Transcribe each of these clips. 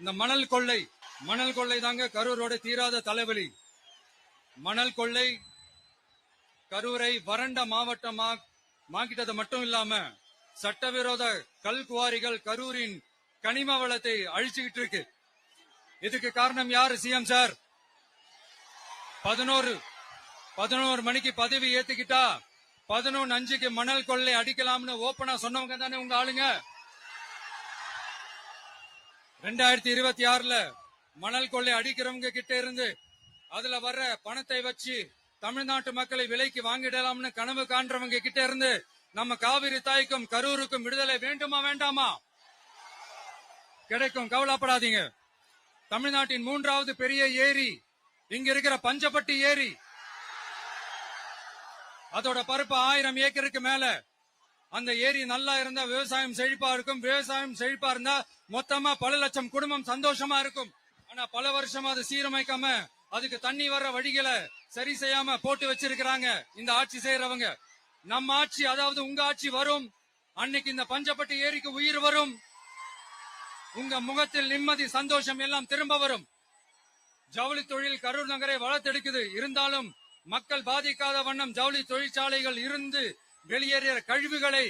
இந்த மணல் கொள்ளை மணல் கொள்ளை தாங்க கரூரோட தீராத தலைவலி. மணல் கொள்ளை கரூரை வறண்ட மாவட்டமா மாக்கிட்டது மட்டும் இல்லாம சட்டவிரோத கல் குவாரிகள் கரூரின் கனிம வளத்தை அழிச்சுக்கிட்டு இருக்கு. இதுக்கு காரணம் யாரு சிஎம் சார்? பதினோரு பதினோரு மணிக்கு பதவி ஏத்துக்கிட்டா பதினொன்னு அஞ்சுக்கு மணல் கொள்ளை அடிக்கலாம்னு ஓப்பனா சொன்னவங்க தானே உங்க ஆளுங்க? ரெண்டாயிரத்தி இருபத்தி ஆறுல மணல் கொள்ளை அடிக்கிறவங்க கிட்ட இருந்து அதுல வர்ற பணத்தை வச்சு தமிழ்நாட்டு மக்களை விலைக்கு வாங்கிடலாம்னு கனவு காண்றவங்க கிட்ட இருந்து நம்ம காவிரி தாய்க்கும் கரூருக்கும் விடுதலை வேண்டுமா வேண்டாமா? கிடைக்கும். கவலைப்படாதீங்க. தமிழ்நாட்டின் மூன்றாவது பெரிய ஏரி இங்க இருக்கிற பஞ்சப்பட்டி ஏரி. அதோட பருப்பு ஆயிரம் ஏக்கருக்கு மேல அந்த ஏரி நல்லா இருந்தா விவசாயம் செழிப்பா இருக்கும். விவசாயம் செழிப்பா இருந்தா மொத்தமா பல லட்சம் குடும்பம் சந்தோஷமா இருக்கும். ஆனா பல வருஷமா அது சீரமைக்காம அதுக்கு தண்ணி வர்ற வழிகளை சரி செய்யாம போட்டு வச்சிருக்கிறாங்க இந்த ஆட்சி செய்யறவங்க நம்ம ஆட்சி அதாவது உங்க ஆட்சி வரும். அன்னைக்கு இந்த பஞ்சப்பட்டு ஏரிக்கு உயிர் வரும். உங்க முகத்தில் நிம்மதி சந்தோஷம் எல்லாம் திரும்ப வரும். ஜவுளி தொழில் கரூர் நகரை வளர்த்தெடுக்குது. இருந்தாலும் மக்கள் பாதிக்காத வண்ணம் ஜவுளி தொழிற்சாலைகள் இருந்து வெளியேறிய கழிவுகளை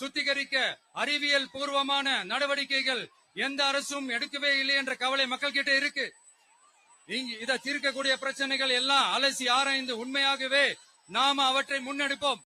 சுத்திகரிக்க அறிவியல் பூர்வமான நடவடிக்கைகள் எந்த அரசும் எடுக்கவே இல்லை என்ற கவலை மக்கள் கிட்ட இருக்கு இதை தீர்க்கக்கூடிய பிரச்சனைகள் எல்லாம் அலசி ஆராய்ந்து உண்மையாகவே நாம அவற்றை முன்னெடுப்போம்.